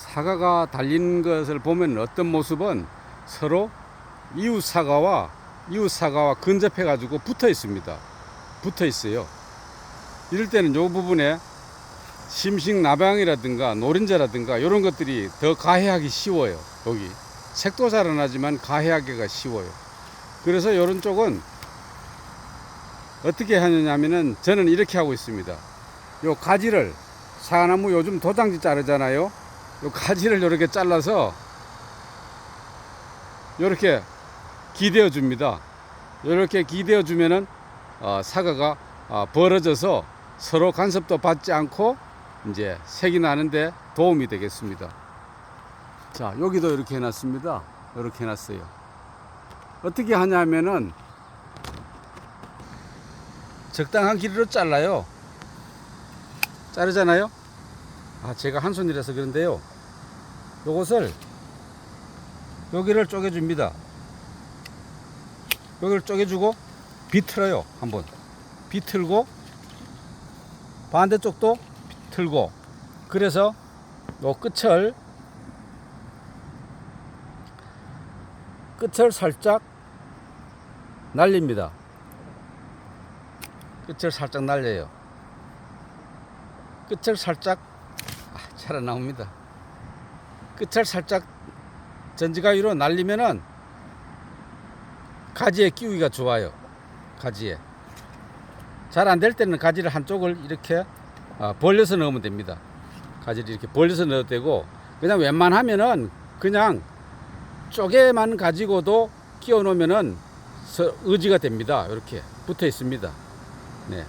사과가 달린 것을 보면 어떤 모습은 서로 이웃 사과와 이웃 사과와 근접해 가지고 붙어 있습니다. 붙어 있어요. 이럴 때는 요 부분에 심식 나방이라든가 노린자라든가 이런 것들이 더 가해하기 쉬워요. 여기 색도 자라나지만 가해하기가 쉬워요. 그래서 이런 쪽은 어떻게 하느냐면은 저는 이렇게 하고 있습니다. 요 가지를 사과나무 요즘 도장지 자르잖아요. 요 가지를 이렇게 잘라서 이렇게 기대어 줍니다. 이렇게 기대어 주면은 어, 사과가 어, 벌어져서 서로 간섭도 받지 않고 이제 색이 나는데 도움이 되겠습니다. 자, 여기도 이렇게 해놨습니다. 이렇게 해놨어요. 어떻게 하냐면은 적당한 길이로 잘라요. 자르잖아요. 아, 제가 한 손이라서 그런데요. 요것을 여기를 쪼개줍니다. 여기를 쪼개주고 비틀어요. 한번 비틀고 반대쪽도 비틀고 그래서 요 끝을 끝을 살짝 날립니다. 끝을 살짝 날려요. 끝을 살짝 아, 잘안 나옵니다. 끝을 살짝 전지가위로 날리면은 가지에 끼우기가 좋아요. 가지에 잘 안 될 때는 가지를 한쪽을 이렇게 아, 벌려서 넣으면 됩니다. 가지를 이렇게 벌려서 넣어도 되고 그냥 웬만하면은 그냥 쪼개만 가지고도 끼워 놓으면은 서- 의지가 됩니다. 이렇게 붙어 있습니다. 네.